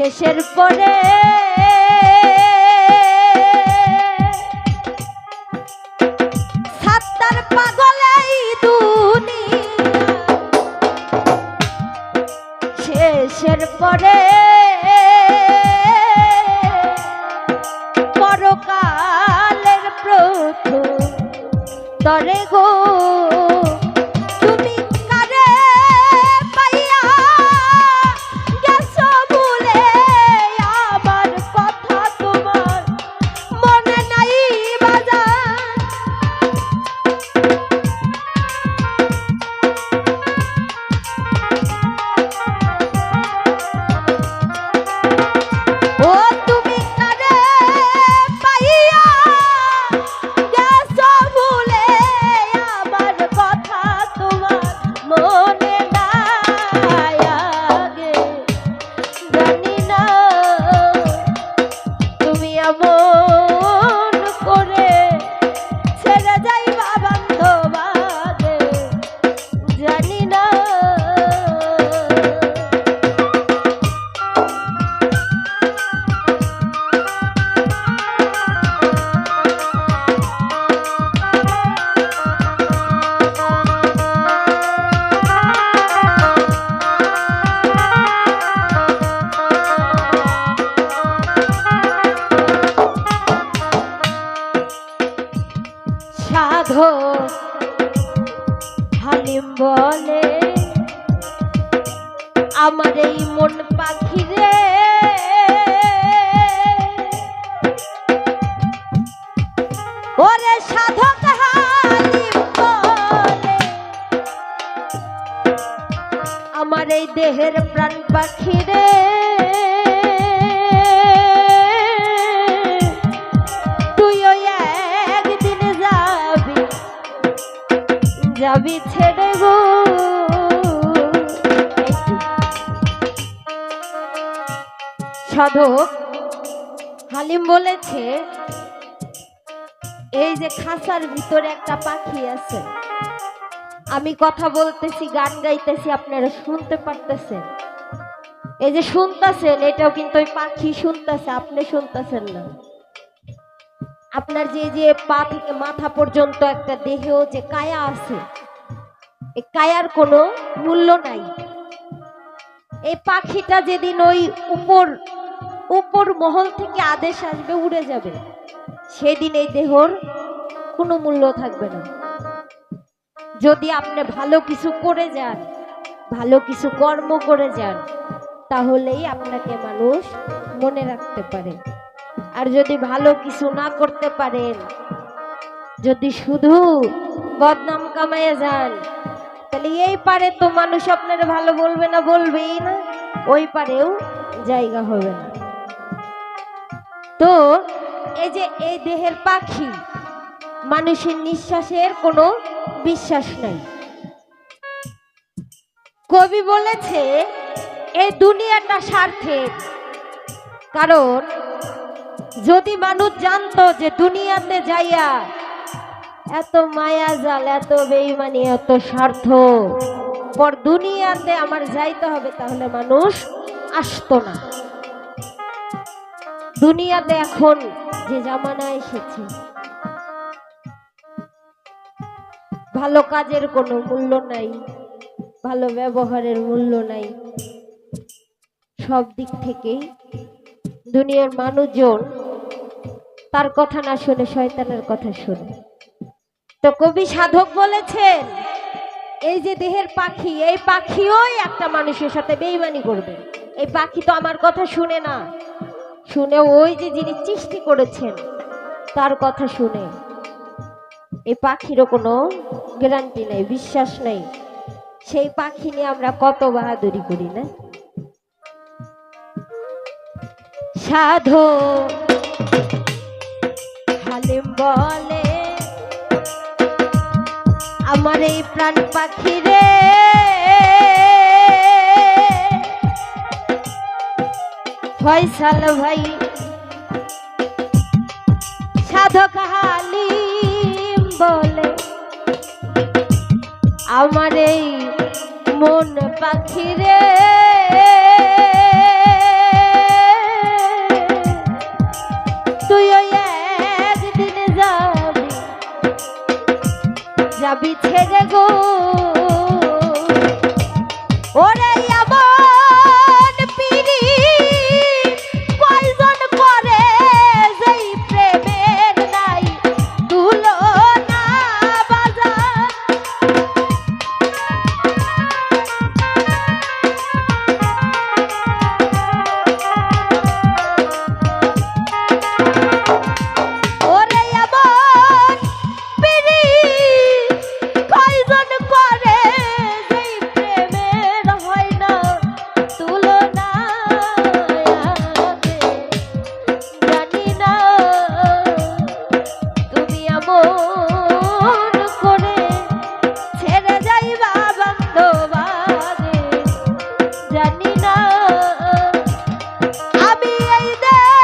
শেষের পরে সাধো হালিম বলে, আমার এই মন পাখি রে। ওরে সাধক হালিম বলে, আমার এই দেহের প্রাণ পাখি রে। যাবি ছেড়ে গো। সাধক, হালিম বলেছে, এই যে ভিতরে একটা পাখি আছে, আমি কথা বলতেছি, গান গাইতেছি, আপনারা শুনতে পারতেছেন। এই যে শুনতেছেন, এটাও কিন্তু ওই পাখি শুনতেছে, আপনি শুনতেছেন না। আপনার যে যে পা থেকে মাথা পর্যন্ত একটা দেহেও যে কায়া আছে কায়ার কোনো মূল্য নাই। এই পাখিটা যেদিন ওই উপর উপর মহল থেকে আদেশ আসবে, উড়ে যাবে, সেদিন এই দেহর কোনো মূল্য থাকবে না। যদি আপনি ভালো কিছু করে যান, ভালো কিছু কর্ম করে যান, তাহলেই আপনাকে মানুষ মনে রাখতে পারে। আর যদি ভালো কিছু না করতে পারেন, যদি শুধু বদনাম কামাইয়ে যান তাহলে এই পারে তো মানুষ আপনার ভালো বলবে না বলবেই না, ওই পারেও জায়গা হবে না। তো এই যে এই দেহের পাখি, মানুষের নিঃশ্বাসের কোনো বিশ্বাস নাই। কবি বলেছে, এই দুনিয়াটা স্বার্থের। কারণ যদি মানুষ জানতো যে দুনিয়াতে যাইয়া এত মায়া জাল, এত বেইমানি, এত স্বার্থ। পর দুনিয়াতে আমার যাইতে হবে, তাহলে মানুষ আসতো না। দুনিয়াতে এখন যে জামানা এসেছে, ভালো কাজের কোনো মূল্য নাই, ভালো ব্যবহারের মূল্য নাই। সব দিক থেকেই দুনিয়ার মানুষজন তার কথা না শুনে, শয়তানের কথা শুনে। তো কবি সাধক বলেছেন, এই যে দেহের পাখি, এই পাখিও একটা মানুষের সাথে বেইমানি করবে। এই পাখি তো আমার কথা শুনে না। শুনে ওই যে যিনি সৃষ্টি করেছেন, তার কথা শুনে। এই পাখিরও কোনো গ্যারান্টি নেই, বিশ্বাস নেই। সেই পাখি নিয়ে আমরা কত বাহাদুরি করি না? সাধু হালিম বলে আমার এই প্রাণ পাখি রে। ফয়সাল ভাই, সাধক হালিম বলে, আমার এই মন পাখি রে। যাবি ছেড়ে গো। এই